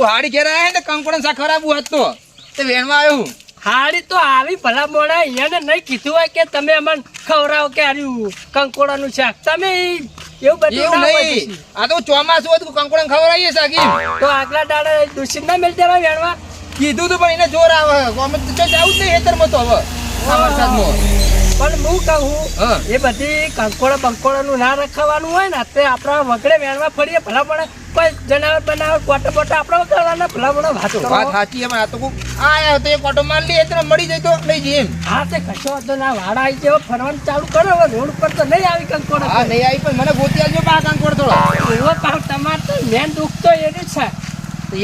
પુહાડી ઘેર આવ્યા ને કંકોડન સા ખરાબ હોત તો. તે વેણમાં આવ્યું હાડી તો આવી ભલા મોડા એને નહીં કીધું હોય કે તમે અમને ખવડાવો કે આર્યું કંકોડાનું શાક. તમે એવું બધું નહીં. આ તો ચોમાસું હતું કંકોડન ખવડાવીએ સાગી તો આગલા દાડે દુષિત ના મેળ વેણવા? કીધું તું પણ એને જોર આવે. અમે તો જવું જ નહીં હેતરમાં તો હવે. વરસાદમાં. પણ હું કહું એ બધી કંકોડા નું ના રખાવાનું હોય ને તે આપણા વગડે વેણમાં ફરીએ ભલા પડે કોઈ જનાવર બનાવર કોટા બોટા આપણા વગડવાના ભલા પડે વાત વાત સાચી એમાં આ તો આયા તો એક ઓટો માર લઈએ તો મળી જાય તો લઈ જઈએ હા તે કશો વાંધો ના વાડા આવી જેવો ફરવાનું ચાલુ કરો હવે રોડ ઉપર તો નહીં આવી કંકોડા. હા નહીં આવી પણ મને ગોતી આવજો પા કંકોડ થોડો. એવો પાક તમારે તો મેન દુઃખ તો એનું છે.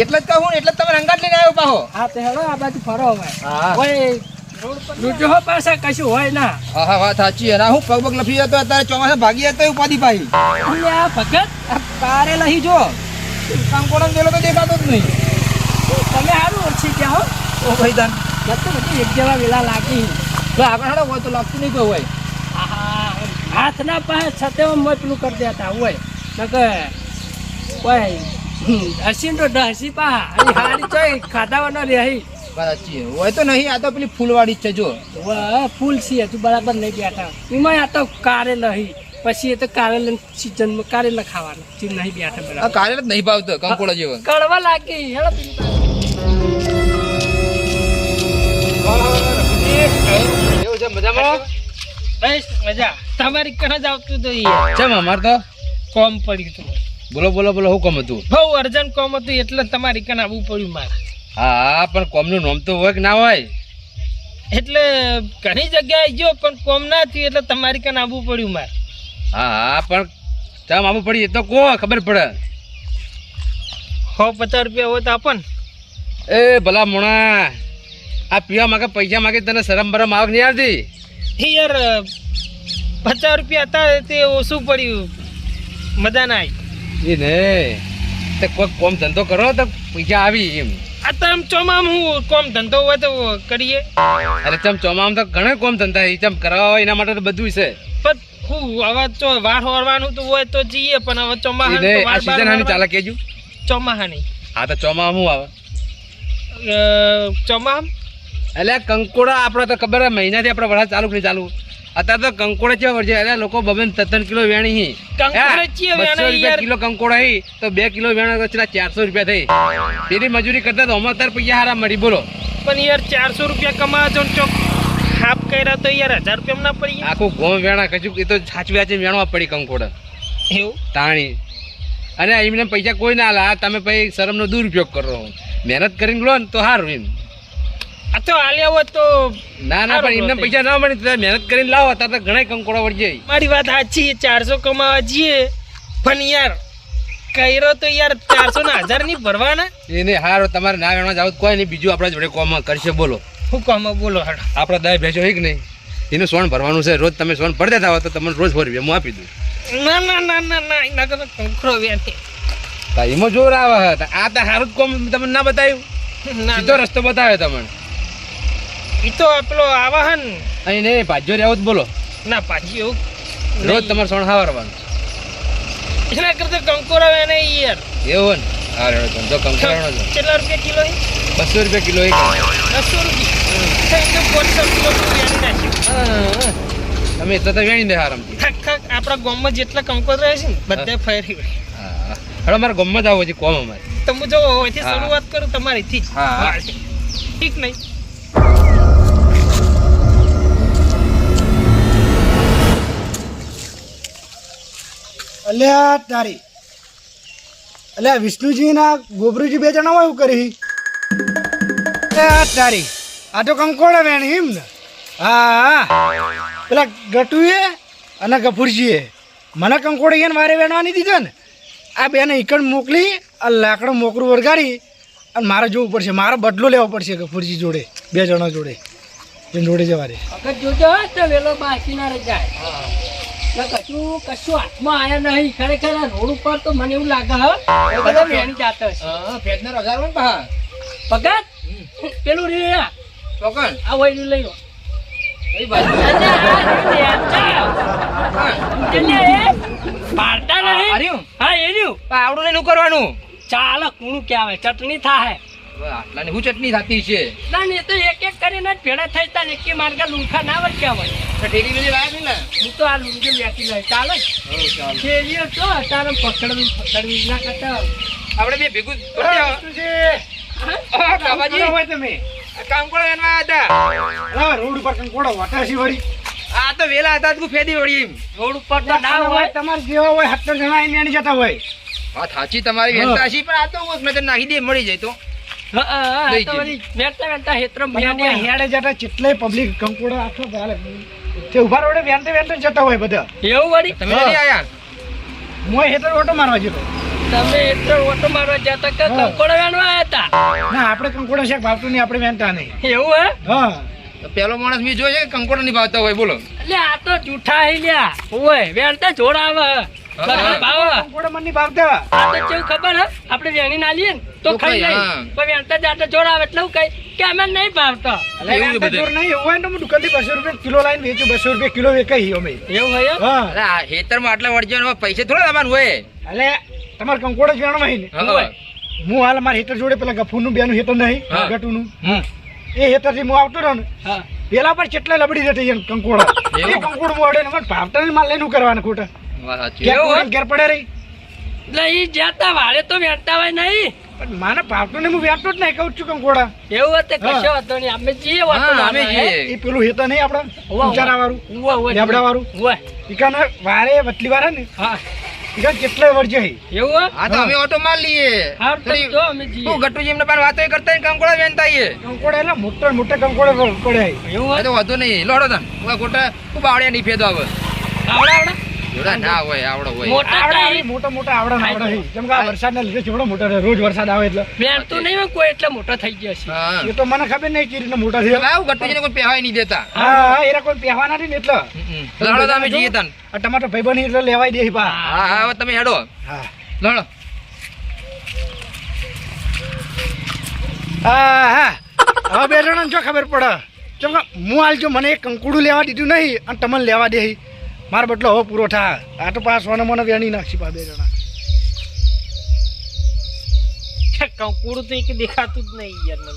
એટલે જ કહું એટલે જ તમે રંગાટ લઈને આવ્યો પાહો. હા તે હેલો આ બાજુ ફરો હવે. હા. ઓય લૂંટો હો પાસે કશું હોય ના. હા હા વાત સાચી અને હું પગ પગ લફી જતો અત્યારે ચોમાસા ભાગી જતો ઉપાધિ પાઈ એટલે આ ભગત કારે લહી જો. કંકોડમ દેલો તો દેખાતો જ નહીં. તમે સારું ઓછી ગયા હો ઓ ભાઈ દાન નથી એક જેવા વેલા લાગી. તો આગળ હાડો હોય તો લાગતું નહીં કોઈ હોય. હાથ ના પાસે છતે મોય પેલું કરી દેતા હોય. નકર કોઈ હસી તો હસી પા. હારી ખાધા ખાધાવાનો રહી સાચી છે. હોય તો નહીં આ તો પેલી ફૂલવાડી છે જો ફૂલ છે હજુ બરાબર નહીં બેઠા. એમાં આ તો કારે નહીં પછી એ તો કારેલ સિઝનમાં કારેલા ખાવાના જે નહીં બેઠા બરાબર. કારે જ નહીં ભાવતો જેવો. કડવા લાગી હેડો એવું છે મજામાં? બસ મજા. તમારી કણ જ આવતું તો યાર ચમ અમાર તો કોમ પડ્યું હતું બોલો બોલો બોલો હું કોમ હતું? બહુ અર્જન્ટ કોમ હતું એટલે તમારી કણ આવવું પડ્યું મારે. હા પણ કોમનું નામ તો હોય કે ના હોય? એટલે ઘણી જગ્યાએ ગયો પણ કોમ ના થયું એટલે તમારી કણ આવવું પડ્યું મારે. હા હા પણ તમ આવું પડી એ તો કહો ખબર પડે. સો પચાસ રૂપિયા હોય તો આપણ એ ભલા મોણા આ પીવા માંગે પૈસા માંગે તને શરમ બરમ આવક નહીં આવતી? યાર પચાસ રૂપિયા હતા તે ઓછું પડ્યું. મજા ના આવી. એ ને તે કોઈ કોમ ધંધો કરો તો પૈસા આવી એમ. આમ ચોમામ હું કોમ ધંધો હોય તો કરીએ. અરે ચમ ચોમામ તો ઘણા કોમ ધંધા છે ચમ કરવા હોય એના માટે તો બધું છે. પણ હું હવે તો વાર હોરવાનું તો હોય તો જઈએ પણ હવે ચોમાહાની તો આ સીઝન હાની ચાલે કેજો ચોમાહાની. હા તો ચોમામ હું આવે? ચોમામ એટલે કંકોડા આપણે તો ખબર હે મહિનાથી આપણે વરસાદ ચાલુ કરી ચાલુ? અત્યારે તો કંકોડા કેવા વર્ષે એટલે લોકો બબન ત્રણ કિલો વેણી હી. ચેવા બસો રૂપિયા કિલો કંકોડા હી તો બે કિલો વેણા તો ચારસો રૂપિયા થઈ. તેની મજૂરી કરતા તો અમે અત્યારે પૈસા હારા મળી બોલો. પણ યાર ચારસો રૂપિયા કમાવા છો ચોક હાફ કર્યા તો યાર હજાર રૂપિયા ના પડી આખું ગોમ વેણા કશું એ તો સાચવી સાચી વેણવા પડી કંકોડા. એવું? તાણી. અને એમને પૈસા કોઈ ના લા તમે પછી શરમનો દુરુપયોગ કરો. મહેનત કરીને લો ને તો સારું એમ. તો આલ્યા હોત તો ના ના પણ એમને પૈસા ના મળે તો મહેનત કરીને લાવો તાર તો ઘણા કંકોડા વળી જાય. મારી વાત સાચી ચારસો કમાવા જઈએ. પણ યાર કર્યો તો યાર ચારસો ના હજાર નહીં ભરવાના? એને હારો તમારે ના વેણવા જાવ કોઈ નહીં બીજું આપણા જોડે કોમ કરશે બોલો. હું કોમ બોલો હાડો આપણા દાય ભેંસો હોય કે નહીં એનું સોન ભરવાનું છે રોજ તમે સોન ભરી દેતા હોય તો તમને રોજ ભરવી હું આપી દઉં. ના ના ના ના ના એના કરતા કંકરો વ્યાથી એમાં જોર આવે. આ તો સારું જ કોમ તમને ના બતાવ્યું. સીધો રસ્તો બતાવ્યો તમને. એ તો પેલો આવા હે અહીં નહીં ભાજ્યો રહેવો જ બોલો. ના પાછી એવું રોજ. તમારે સોન રહેવાનું એના કરતા કંકોરા આવે નહીં યાર. એવું ને? હા રેડો ધંધો કંકરાનો છે કેટલા રૂપિયા કિલો બસો રૂપિયા કિલો એક. બસો રૂપિયા? તમે તો વેણી દે ખાક આપણા ગામમાં જેટલા કંકોત્રા છે ને બધા ફેરી હવે મારે ગમત આવો છે કોમ અમારે. તમે જો અહીંથી. શરૂઆત કરું તમારીથી જ. ઠીક નહીં. અલ્યા તારી. અલ્યા વિષ્ણુજી ના ગોબરુજી બે જણા એવું કરી તારી. આ તો કંકોડા બેન એમ ને. હા હા. પેલા ગટુએ અને ગફુરજીએ. મને કંકોડા એને મારે વેણવાની દીધો ને. આ બેને ઈકણ મોકલી આ લાકડું મોકરું વરગાડી અને મારે જોવું પડશે. મારે બદલો લેવો પડશે ગફુરજી જોડે બે જણા જોડે. જોડે જવા રે જોજો વેલો બાકી ના જાય. ના કશું કશું હાથમાં આયા નહીં. ખરેખર રોડ ઉપર તો મને એવું લાગે હો બધા વેણી જાતો હશે. હા ફેટના રજાર પા પગત પેલું રે ચોકન. આ વયનું લઈ લો ચટણી થાય આટલા આટલાની હું ચટણી થતી છે? ના ને તો એક એક કરીને ભેળા થઈ તા ને. એકે માર્ગે લુંખા ના વળ કહેવાય. તો ને હું તો આ લુંગી વેચી લઈ ચાલે. હઉ, તો તારે પકડવી પકડવી ના કરતા. આપણે બે ભેગું કરી દેવા. ઓહ, બાબાજી. કંકોડો હોય તમે. કંકોડો એના હતા રોડ ઉપર કંકોડો વાટાશી વળી. આ તો વેલા હતા તું ફેદી વળી એમ. રોડ ઉપર તો ના હોય. તમારે જેવા હોય સત્તર જણા લેણી જતા હોય. વાત સાચી તમારી હશી પણ આ તો નાખી દે મળી જાય તો. હા, હા, હા, તો વેચતા વેચતા હેતરમ હેડે. જતા ચિતલે પબ્લિક કંકોડો આખો ચાલે તે ઊભા રોડે વેનતે વેનતે જતા હોય બધા. એવું વળી? તમે હા. આયા? મોય હેતર ઓટો મારવા જતો તમે એટલો ઓટો મારવા જતા કે હા. કંકોડો વેણવા આવ્યા હતા ના આપણે કંકોડો શેક ભાવતું નહીં આપણે વેનતા નહીં. એવું હે? હા. તો પેલો માણસ મી જોયો છે કે કંકોડો નહીં ભાવતા હોય બોલો. એટલે આ તો જૂઠા હે લ્યા. ઓય વેણતા જોડ વેણી ના લઈએ તો ખાઈ. પણ વેણતા જાતે આવે એટલે હું કહી કે અમે નહીં ભાવતા. જોર નહીં એવું હોય ને તો હું દુકાનથી બસો રૂપિયા કિલો લાઈન વેચું બસો રૂપિયા કિલો વેચાઈ અમે. એવું હોય એમ? હા. અરે આ હેતરમાં આટલા વળજો પૈસે થોડા હોય. એટલે તમારે કંકોડો જ હોય ને. હું હાલ મારા હેતર જોડે પેલા ગફુરનું બેનું હેતર નહીં ગટુ નું એ એ હેતરથી હું આવતો રહ્યો ને પેલા પર કેટલા લબડી જતી કંકોડ. એ કંકોડ મોડે ને મને ભાવતા માલ લઈને કરવાનું ખોટા. ઘેર પડે રહી? એટલે વાળે તો વેણતા હોય નહીં પણ માને ભાવતું ને હું વેચતો જ નહીં કહું છું કંકોડા એવું હતું. કશો વાંધો નહીં. અમે જઈએ વાતો અમે મારવા, હે? જઈએ. એ પેલું હેતર નહીં આપડા ઉવા, વાળું ઉવા, ઉવા, લેબડા વાળું ઈકાને વારે વતલી વાળા ને હા. ઈકાને કેટલાય વર્ષ એવું હા તો અમે ઓટો માર લઈએ. હા તો અમે તું પાસે વાતો કરતા કંકોડા વેચતા આવીએ. કંકોડા એટલે મોટા મોટા કંકોડા પડે. એવું તો વાંધો નહીં. લોડો તન ગોટા ખોટા ખૂબ આવડ્યા નહીં ફેદો આવે. આવડા આવડા જોડા ના હોય આવડો હોય. મોટા આવડા કઈ? આવી, મોટા મોટા આવડા ને હી. કેમ કે આ વરસાદના લીધે જેવડો મોટા રોજ વરસાદ આવે એટલે. વેણતું નહીં હોય કોઈ એટલે મોટો થઈ ગયો છે. એ તો મને ખબર નહીં કે રીતના મોટા ગટ્ટુજીને કોઈ પહેવાય નહીં દેતા. હા હા એરા કોઈ પહેવાના એટલે. લડો તો અમે જઈએ તન. આ ટમાટર ભાઈબંધ એટલે લેવાય દે પા હા. હા તમે હેડો. હા. લડો. હા હા હવે બે જણાને જો ખબર પડે. કેમ કે હું હાલ જો મને એક કંકુડું લેવા દીધું નહીં અને તમને લેવા દે મારો બદલો હો પૂરો થા આ તો પાસ મને મને વેણી નાખશે પા બે જણા. કંકુડું તો એક દેખાતું જ નહીં યાર મને.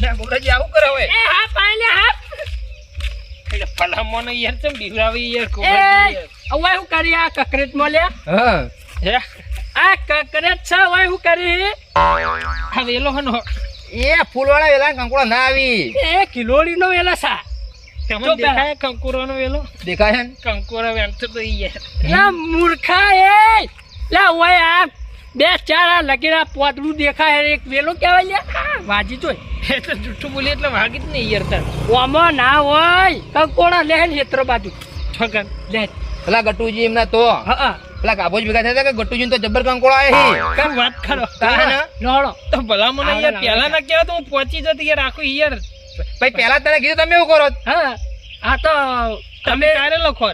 લે, ગોરાજી આવું કરે હવે. એ હા પાલે હા. એટલે ભલામણ યાર ચમ બીવરાવી યાર એ કોબરજી હવે હું કરી આ કકરેટ મોલ્યા હા. હે? આ કકરેટ છે હવે હું કરી? આ વેલો હનો. એ ફૂલવાળા વેલા કંકોડા ના આવી. એ કિલોડી નો વેલા સા દેખાય? કંકુરોનો વેલો દેખાય ને? કંકુરો વેણતો તો ઈ યાર મૂર્ખા એ! લા ઓય આ બે ચાર આ લગીના પોતડું દેખાય એક વેલો કહેવાય લ્યા વાજી જોઈ એ તો જુઠ્ઠું બોલી એટલે વાગી જ નહીં યાર તાર. ઓમાં ના હોય. કંકોડા લે ને હેત્ર બાજુ. છગન લે. પેલા ગટુજી એમના તો. હા પેલા કાબોજ ભેગા થયા કે ગટુજી તો જબર કંકોડા આવે કઈ વાત કરો. તારે ને? લોડો તો ભલા મને યાર પહેલા ના કહેવાય તો હું પહોંચી જતી યાર આખું યાર. ભાઈ પેલા તને કીધું તમે એવું કરો. હા આ તો તમે ક્યારે લખો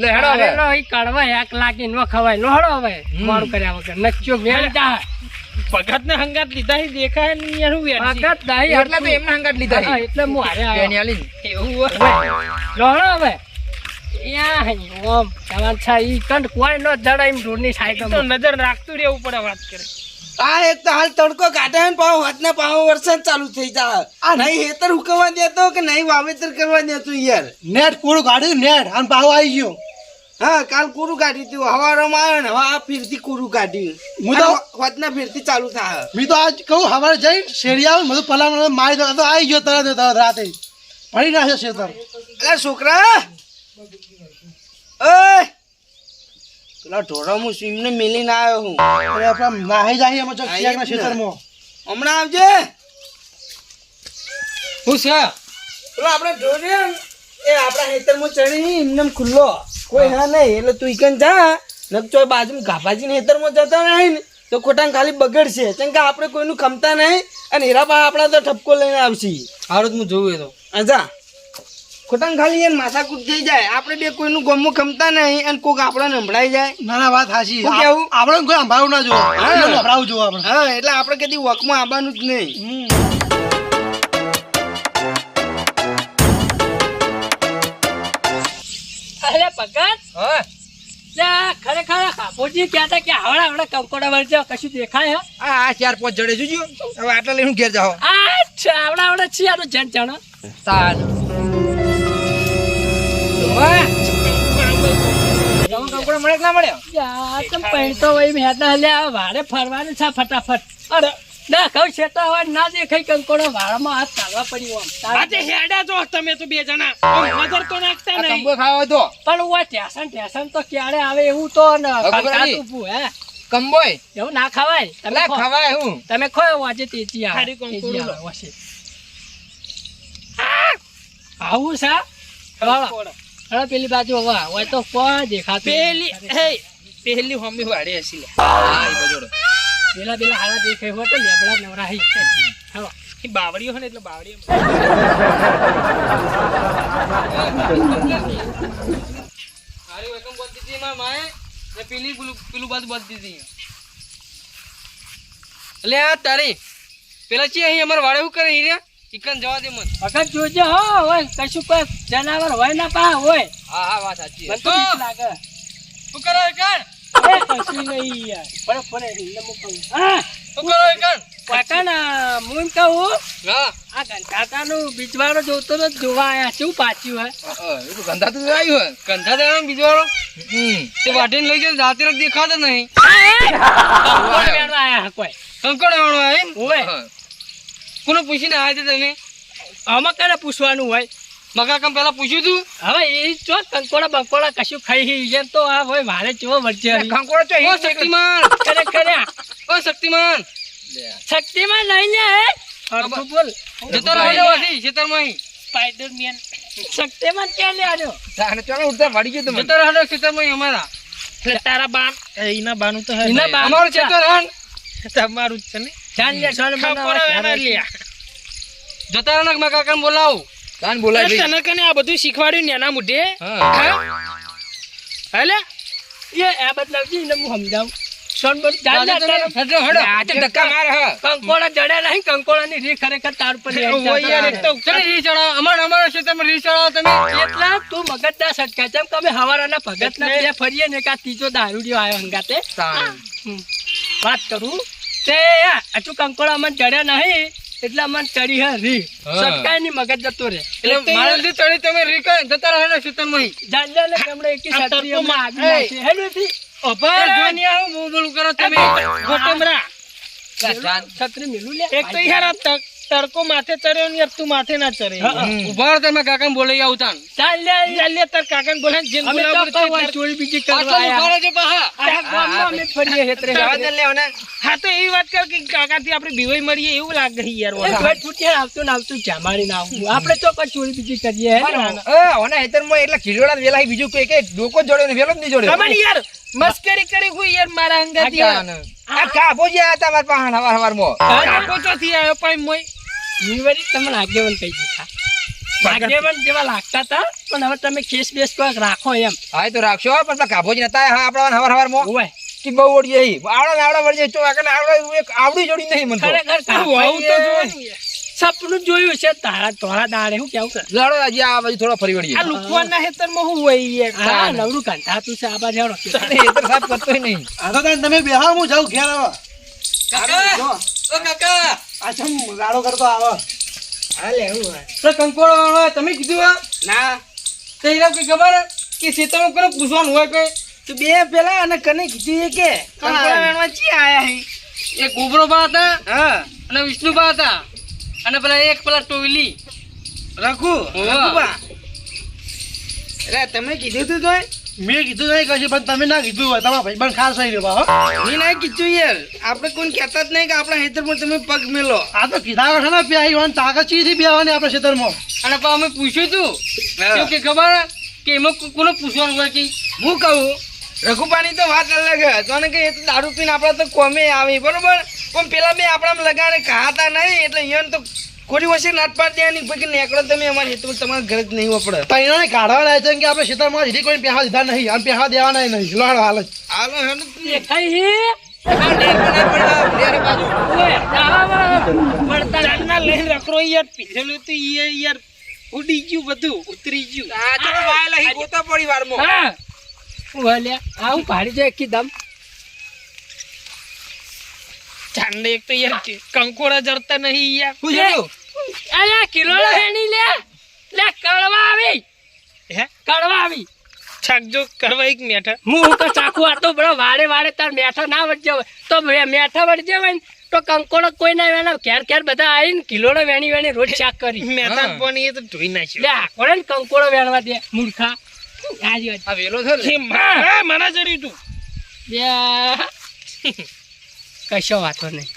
લે હેડો હવે. કારેલો ઈ કાઢવા એક લાગી નો ખવાય નો હળો હવે. મારું કર્યા વગર. નચ્યો વેણ જા ભગત ને હંગાત લીધા હી દેખાય ને યાર હું વેણસી. ભગત દાહી એટલે તો એમના હંગાટ લીધા હા, એટલે હું હારે બેની આવ્યો આલીને. એવું હોય. લોહડો હવે. યા ઓમ તમાર છા ઈ કંડ કોઈ નો જડાય ઢોરની સાઈડ તો નજર રાખતું રહેવું પડે વાત કરે. આ એક તો હાલ તડકો કાઢે ને પાવ હાથના પાવ વરસાદ ચાલુ થઈ જાય. આ નહીં હેતર હુકવવા દેતો કે નહીં વાવેતર કરવા દેતો યાર? નેટ કુરું કાઢ્યું નેટ. અને પાવ આવી ગયો. હા કાલ કોરું કાઢ્યું તું. હવારમાં આવ્યો ને હવે આ ફીરથી કોરું કાઢ્યું. હું તો- વાતના ફીરથી ચાલુ થાય. મેં તો આજ કહું હવારે જઈ શેરી આવું બધું પલામ મારી દો. તો આવી ગયો તરત તરત રાતે. પડી નાખ્યો શેતર. અલા છોકરા! ઓય! પેલા ઢોરા હું સ્વીમને મિલીને આવ્યો હું. અરે આપણા નાહી જાય એમાં આઈ શિયાળના ખેતરમાં. હમણાં આવજે. હું છે? પેલો આપણે ઢોરે એ આપણા હેતરમાં ચડી એમને ખુલ્લો. કોઈ હા નહીં એટલે તું ઈકન જા. નક ચોય બાજુમાં ગાભાજીના હેતરમાં જતા નહીં ને તો ખોટા ખાલી બગડશે. કેમ કે આપણે કોઈનું ખમતા નહીં અને હીરાબા આપણા તો ઠપકો લઈને આવશે. હારું હું જોઉં એ તો. આ ખોટા ખાલી એને માથાકૂટ થઈ જાય. આપણે બે કોઈનું ગમું ખમતા નહીં અને કોક આપણને સંભળાઈ જાય. ના ના વાત સાચી શું કેવું? આપણે કોઈ સંભાળવું ના જોવો સંભળાવું જોવો આપણે. હા એટલે આપણે કદી વકમાં આવવાનું જ નહીં. અરે ભગત હા. ખરેખર કાપોજી તા કે હવડા હવડા કંકોડા વળજો કશું દેખાય હા? આ આ ચાર પાંચ જડે જોજો. હવે આટલા લઈને ઘેર જાઓ આ ચાવડા આવડા છે આ તો જણ જાણો. કંકોડો મળે ના મળે યાર પૈણતો હોય મેં હતા વારે ફરવાનું છે? ફટાફટ અરે ના હોય દેખાય કંકોડો વાળામાં હાથ ચાલવા પડી આમ આજે હેડા જો તમે તો બે જણા નજર તો નાખતા નહીં કંબો ખાવા તો પણ ટેશન ટેશન તો ક્યારે આવે એવું તો ને ખબર હે કંબોય એવું ના ખવાય તમે ખવાય હું તમે ખોયો વાજે તેજી આવે કંકોડું છે. હાલો પેલી બાજુ હવે. હોય તો કોઈ દેખાતું પેલી નહીં. હે પેલી હોમી વાડે હસી લે હા, એ બાજુ રડો. પેલા પેલા હારા દેખાય હોય તો લેબડા નવરાહી હાલો એ બાવળીઓ હોય ને એટલે બાવળીઓ હારી વેકમ બોલતી હતી મારા માએ. ને પેલી પેલું પેલું બાજુ બોલતી હતી એટલે આ તારી પેલા છે અહીં અમારે વાડે શું કરે હીર્યા? ચિકન જવા દે મન. વખત જોજે હો હોય કશું કોઈ જનાવર હોય ના પા હોય. હા હા વાત સાચી મને તો બીક લાગે. શું કરો કણ? એ કશું નહીં યાર. પણ પણ એમને હું કહું હા. શું કરો કણ? કાકા હું એમ કહું હા. આ ગંધાતાનું બીજવાળો જોતો તો જોવા આયા શું પાછ્યું હે? એ તો ગંધા તો આવ્યું હે ગંધા તો આવ્યો હમ. તે વાટીને લઈ ગયો રાતે રાત દેખાતો નહીં. કંકોડ વેણવા આયા કોઈ. કંકડ વાળો આયા ઓય. કોને પૂછીને આવ્યા તે તમે? આમાં કને પૂછવાનું હોય? મકા કામ પેલા પૂછ્યું તું? હવે એ ચો કંકોડા બંકોડા કશું ખાઈ હી છે તો આ હોય મારે ચો વચ્ચે કંકોડા તો ઓ શક્તિમાન! કરે કરે ઓ શક્તિમાન! શક્તિમાન લઈ લે હરખું બોલ. જતો રહો ને વાથી ખેતરમાં મહી સ્પાઈડરમેન. શક્તિમાન કે લે આનો તાને ચાલો ઉડતા વાડી ગયો તમે. જતો રહો ને ખેતરમાં અહીં અમારા. એટલે તારા બાન એના બાનું તો હે એના બાન અમારું ખેતર હન તમારું જ છે ને? જાન લે સોન ખબર એના જતા રહો ને મકા કામ બોલાવો. કાન બોલાય તને કને આ બધું શીખવાડ્યું ને એના મુઢે? હા. એ આ બદલાવજી ને હું સમજાવું. સોન બોલ જાન લે દાદા તમે હેડો, હેડો. ધક્કા મારે હા. કંકોડા જડે નહીં કંકોડા ની રી ખરેખર તાર પર ઓ યાર એક તો ચલો રી ચડાવો. અમારા અમારા ખેતરમાં રી ચડાવો તમે? એટલા? તું મગજ ના સટકા જેમ કે અમે હવારાના ભગત ના બે ફરીએ ને કા ત્રીજો દારૂડિયો આવ્યો હંગાતે. વાત કરું. તે હજુ કંકોડા મને ચડ્યા નહીં એટલે મને ચડી હે રી. સટકાયની મગજ જતો રે એટલે મારે ચડી તમે રી જતા રહો ને ખેતરમાં અહીં. જાણ્યા ને તમને એકી આ છત્રી તરતો માં- આગળથી. આવું કરો તમે. ગોટમરા. છત્રી મેલું લે. એક તો યાર આપ તક- તડકો માથે ચડ્યો ને તું માથે ના ચડે ઊભા તમે કાકાને બોલાઈ આવું ચાલ ચાલ લે તાર કાકાને બોલાય જેમ અમે તો બોલાવું કોઈ તે વાર તાર- ચોરી બીજી કરવા ઊભા આયા. રહેજો પાહા. આયા ગામમાં અમે ફરીએ હેતરે જવા હેતરે. દે લે ઓને. હા તો એવી વાત કર કે કાકાથી આપણે બીવાઈ મળીએ એવું લાગે યાર ઓલા. કોઈ આવતું ને આવતું જામાડી ના આવતું આપણે તો કોઈ ચોરી બીજી કરીએ હે ને? એ, ઓના એટલા ખીજોડા વેલા બીજું કોઈ કે ડોકો જોડે ને વેલો જ નહીં ખબર યાર મસ્કરી કરી હું યાર મારા અંગાથી તાન. આ કાબો જે મારા પાહણ હવાર. કાકો પણ મોય નીવડી તમને આગેવાન કહી દીધા આગેવાન જેવા લાગતા હતા પણ હવે તમે કેસ બેસ કોઈક રાખો એમ હા, તો રાખશો પણ કાબો જ નતા હા આપણા હવાર હવારમાં. હોય કે બહુ ઓડી જઈ. આવડા ને આવડા વળી જઈ. આગળ આવડો એક આવડી જોડી નહીં મને તો. ખરેખર આવું તો એ સપનું જોયું છે તારા તોરા દાડે હું કેવું લડો આજે આ બાજુ થોડો ફરી વળીએ. આ લુકવાના હેતરમાં હું હોય યાર હા નવરું કંટાતું છે આ બાજુ હેડો. હેતર સાફ કરતોય નહીં. આ તો તમે બેહા હું જાઉં ઘેર આવો કાકા, જો, ઓ કાકા. આ ચમ ગાળો કરતો આવો. હું તો કંકોડો વાળો તમે કીધું ના. તો એને કઈ ખબર હે? કે ખેતરમાં કોને પૂછવાનું હોય કોઈ? તું બે પેલા અને કને કીધું એ કે કંકોડા વેણવા ચી આયા હે? એક ગોબરો બા હતા હા. અને વિષ્ણુ બા હતા. અને પેલા એક પેલા ટોયલી. રઘુ. રઘુબા. એટલે તમે કીધું તું તોય? મેં કીધું નહીં કશું પણ તમે ના કીધું હોય તમારા ભાઈ પણ ખાસ થઈ રહ્યો મેં ના કીધું યાર. આપણે કોઈ કહેતા જ નહીં કે આપણા હેતરમાં તમે પગ મેલો. આ તો કીધા વખત ને પ્યાઈ હોય તાકાત ચીથી બેહવાની આપણે ખેતરમાં. અને પણ અમે પૂછ્યું તું. કે ખબર? કે એમાં કોને પૂછવાનું હોય કે? હું કહું? રઘુબાની તો વાત અલગ હતો કે એ તો દારૂ પીને આપણા તો કોમે આવી બરોબર? પણ પેલા બે આપણા લગાડે કહાતા નહીં એટલે અહીંયા તો ખોટી વચ્ચે નાટ પાડની પછી નેકળો તમે અમાર હેતુ તમારા ઘરે જ નહીં વપડે તૈયાર કાઢવા લાય છે કે આપણે ખેતરમાં હજી કોઈ પેહા દીધા નહીં. અને પેહા દેવાના નહીં. લોડ હાલ જ હે ને દેખાય હે ના ઉડી ગયું બધું ઉતરી ગયું. આવું પડી વારમાં. હા. હું હલ્યા આ હું ભાડી જાય એકી દમ. ચાંદે એક તો યાર કંકોડા જરતા નહીં યાર. હું થયું? અલ્યા કિલો હેણી લે. લે કડવા આવી. હે? કડવા આવી. છાકજો કરવા એક મેઠા. હું તો ચાકુ આતો બડો વાડે વાડે તાર મેઠા ના વળજે હોય. તો મે- મેઠા વળજે હોય ને તો કંકોડો કોઈ ના વેણા. ઘેર ઘેર બધા આવીને કિલોડો વેણી વેણી રોજ ચાક કરી. મેથા. પણ એ તો ધોઈ નાખ્યો. લે આ ને કંકોડો વેણવા દે મૂર્ખા. આ વેલો છે એ ને? મારા મારા તું. બે કશો વાતો નહીં.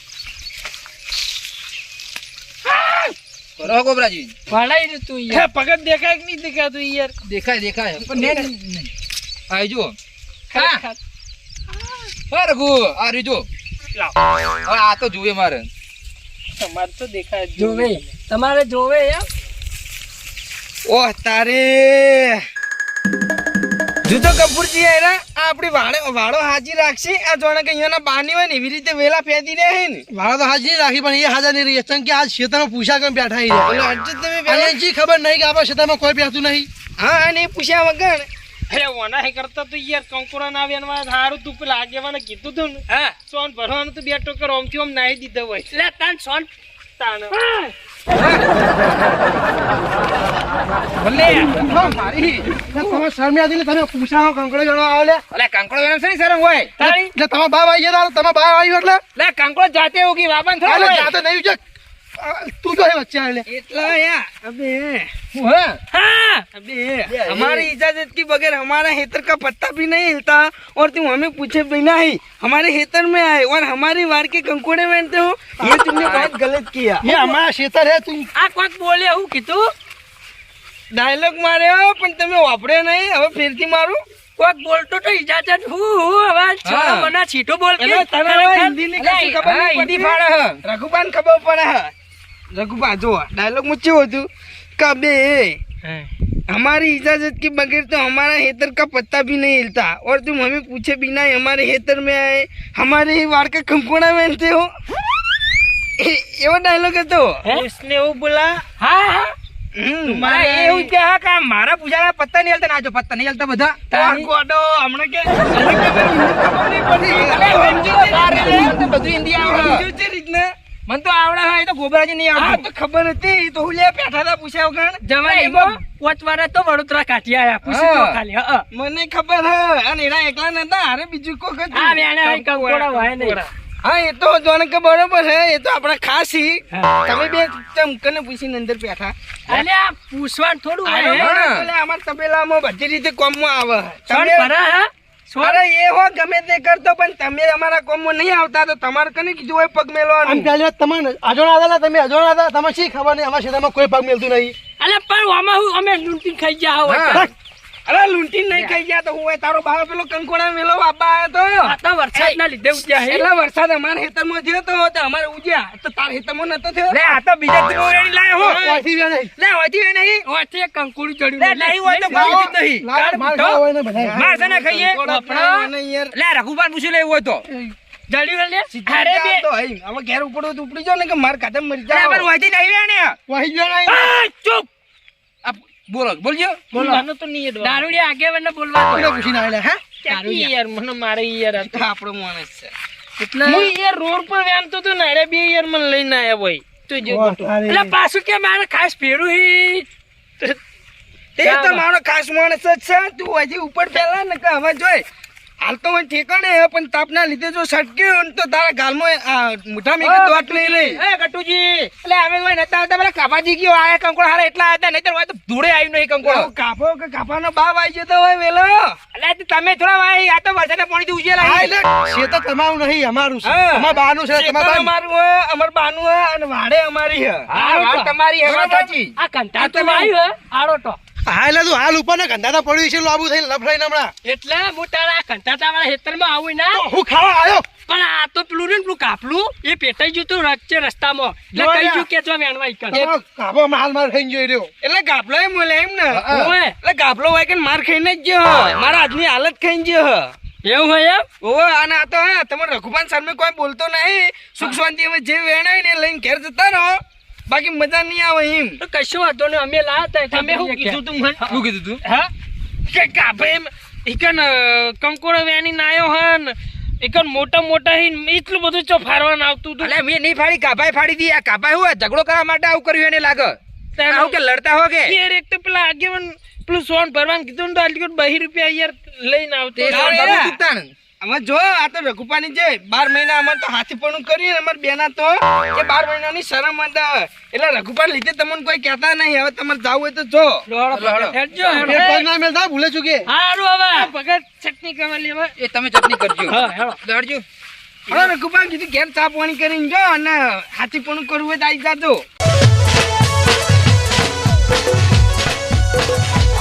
કરો ગોબરાજી. ભણાઈ દે તું યાર. પગત દેખાય કે નહીં દેખાતું યાર? દેખાય દેખાય. પણ ને આઈ જુઓ. ખરેખર. હા. રઘુ આ તો જુએ મારે. તમારે તો દેખાય જોવે. તમારે જોવે યાર ઓહ તારે. જુદો કપૂરજી આયરા આ આપણી વાળે વાળો હાજી રાખશે. આ જોણે કે અહીંયાના બાની હોય ને એવી રીતે વેલા ફેંદી રહે ને. વાળો તો હાજી રાખી પણ એ હાજર નહીં રહી ચમ કે આ ખેતરમાં પૂછા કેમ બેઠા રહ્યા. એટલે તમે ખબર નહીં કે આપણા ખેતરમાં કોઈ બેઠું નહીં. હા અને એ પૂછ્યા વગર. અરે ઓના હે કરતા તો યાર કંકુરા ના વેનવા હારું તું પેલા આગેવાને કીધું તું ને. હા. સોન ભરવાનું તો બે ટોકર ઓમથી ઓમ નાહી દીધો હોય. લે તાન સોન. તાણ. તમારા બાપ આવી ગયા તમે બાપ આવ્યું એટલે? લે જાતે ઉગી વાપન થાય જાતે નહીં છે તું જો એ વચ્ચે આવે લે એટલા યા અબે હું હે હા अबे हमारी इजाजत के बगैर हमारा हेतर का पत्ता भी नहीं हिलता और तुम हमें पूछे बिना ही हमारे हेतर में आए और हमारी वार के कंकोड़े पहनते हो ये तुमने बहुत गलत किया એ અમારા ખેતર હે તું આ કોક બોલે હું કીધું ડાયલોગ માર્યો પણ તમે વાપર્યો નહીં હવે ફેરથી મારું કોક બોલતો તો ઇજાજત હું હું અવાજ હા. છ મને છીટો બોલ કે એટલે તને હવે હિન્દીની કશી ખબર હા, નહીં હિન્દી પડતી. ફાડે હે. રઘુપાન ખબર પડે હે રઘુપા જો ડાયલોગ में क्यों હતું કે अबे हमारी इजाजत के बगैर तो हमारा हेतर का पत्ता भी नहीं हिलता और तुम हमें पूछे बिना ही हमारे हेतर में आए हमारे ही वाड़ का कंकोड़ा पहनते हो એ- એવો ડાયલોગ હતો હે? उसने वो बोला હા હા હમ. હા, એ એવું જ કે હા, કે આ મારા પૂજાના પત્તા નહીં હલતા ના જો પત્તા નહીં હલતા બધા આ ગોડો હમણાં કે હમણાં કે મને ખબર નહીં પડી. અલે, સમજો છે તારે લે, તો બધું હિન્દી આવડે સમજો છે રીતના મને તો આવડે હા એ તો ગોબરાજી નહીં હા તો ખબર હતી તો હું લે બેઠા હતા પૂછ્યા વગર. જમાઈ પોચ તો વડોદરા કાઢી આયા પૂછ્યું તો ખાલી હા મને ખબર હ અને એના એકલા નતા અરે બીજું કોક હતું. હા વેણે કંકોડા હોય નહીં. હા એ તો જોને કે બરોબર હે એ તો આપણે ખાસી તમે બે ચમકને પૂછીને અંદર બેઠા. અલે આ પૂછવાનું થોડું હોય? એટલે અમાર તબેલામાં બધી રીતે કોમમાં આવે. તમે ભરા હા. અરે એ હો ગમે તે કરતો પણ તમે અમારા કોમમાં નહીં આવતા તો તમારે કને કીધું હોય પગ આમ મેલવાનું પહેલી વાત તમને અજોણા હતા તમે અજોણ હતા તમે શી ખબર નહીં અમારા ખેતરમાં કોઈ પગ મેલતું નહીં. અલે પણ આમાં હું અમે લૂંટી ખાઈ જાવ. અરે લૂંટી નહીં ખાઈ ગયા તો હું તારો બાપ પેલો કંકોડા મેલો બાબા આવ્યો આ વરસાદ ના લીધે ઉજ્યા તો એટલા વરસાદ અમારા ખેતરમાં થયો તો તો અમારે ઉજ્યા. તો તારા ખેતરમાં નતો થયો? લે આ તો બીજા તું રેડી લાયો હો. વાંચી વે નહીં લે હોતી હોય નહીં ઓથી એક કંકુડી ચડ્યું લે નહીં હોય તો ભાવ નહીં. માર ખાવા હોય ને બધા માર છે ને ખાઈએ. યાર. લે રઘુપાન પૂછી લેવું હોય તો. જડ્યું લે અરે અરે બે. તો હવે ઘેર ઉપડો ઉપડી જાવ ને કે માર કાતે મરી જાવ હોતી નહીં વેણે. વાહી ગયા નહીં ચૂપ. બોલો બોલજો. મને તો નહીં. દારૂડી આગેવાનને બોલવા દો. કોઈને પૂછીને આવેલા હે? ક્યાંથી યાર? મને મારે યાર આ તો. આપણો માણસ છે. એટલે હું યાર રોડ પર વેનતો તો નાડે બે યાર મને લઈને આયા ભાઈ તો જો. એટલે પાછું કે મારે ખાસ ભેડું હી? તે તો મારો ખાસ માણસ જ છે. તું હજી ઉપર પેલા ને કે હવે જોઈ હાલ તો હું ઠેકાણે હે પણ તાપના લીધે જો સટક્યો તો તારા ગાલમાં આ મોઢા મેં દોટ નહીં રહી. એ ગટુજી. એટલે અમે કોઈ નતા આવતા પેલા કાપાજી ગયો આયા કંકોડ હારા એટલા હતા નહીતર હોય તો ધૂળે આવ્યું નહીં કંકોડ. કાપો કે કાપાનો બાપ આવી જતો હોય વેલો. એટલે તમે થોડા ભાઈ આ તો વરસાદના પાણીથી ઉજેલા હા હી. એટલે તમારું નહીં અમારું છે. હા. બાનું છે ખેતર અમારું હોય અમાર બાનું હે અને વાડે અમારી હે. હા તમારી હે સાચી. આ કંટાળ તો આવ્યો આડો તો. હા એટલે તું હાલ ઉપર ને ગંધાતા પડ્યું છે લાબુ થઈ લફડાઈને હમણાં. એટલે હું તારા કંટાળા વાળા હેતરમાં આવું ના. હું ખાવા આવ્યો? પણ આ તો પેલું ને પેલું કાપલું એ પેટાઈ ગયું તું રસ્તામાં. એટલે લ્યા. ગયું કે જો વેણવા ઈકણ. તમારો કાબો માલ માલ ખાઈને જોઈ રહ્યો. એટલે ગાફલો એમ બોલે એમ ને. ઓય. એટલે ગાફલો હોય કે માર ખાઈને જ ગયો. મારા આજની હાલત ખાઈને ગયો. હે. એવું હોય એમ? ઓ અને આ તો હે તમારે રઘુપાન સામે કોઈ બોલતો નહીં. સુખ શાંતિ જે વેણાય ને લઈને ઘેર જતા રહો. બાકી મજા નહીં આવે એમ. કશું વાંધો નહીં અમે લાયા હતા તમે શું કીધું તું મને? શું કીધું તું? હા? કે કાપે એમ ઈકન અ, કંકોડો વેણી નાયો હન. ઈકન મોટા મોટા હિન એટલું બધું ચો ફારવાનું આવતું હતું. અલ્યા મેં નહીં ફાડી કાપાય ફાડી દી. આ કાપાએ હું ઝઘડો કરવા માટે આવું કર્યું એને લાગે? આવું કે લડતા હો કે યાર એક તો પેલા આગેવન પેલું સોન ભરવાનું કીધું ને તો આટલી બહી રૂપિયા યાર લઈને આવતો. હવે જો આ તો રઘુપાની છે બાર મહિના અમારે તો હાથી પણ કર્યું અમારે બેના તો એ બાર મહિનાની શરમ હતા એટલે રઘુપાન લીધે તમને કોઈ કહેતા નહીં. હવે તમારે જવું હોય તો જો. ભૂલે છું કે. હારું હવે. ભગત ચટણી કરવા લેવા. એ તમે ચટણી કરજો. દોડજો. હવે રઘુપાન કીધું ઘેર ચા પાણી કરીને જો અને હાથી પણ કરવું હોય તો આવી જાજો.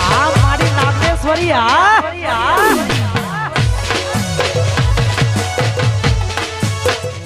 આ મારી નાગેશ્વરી આ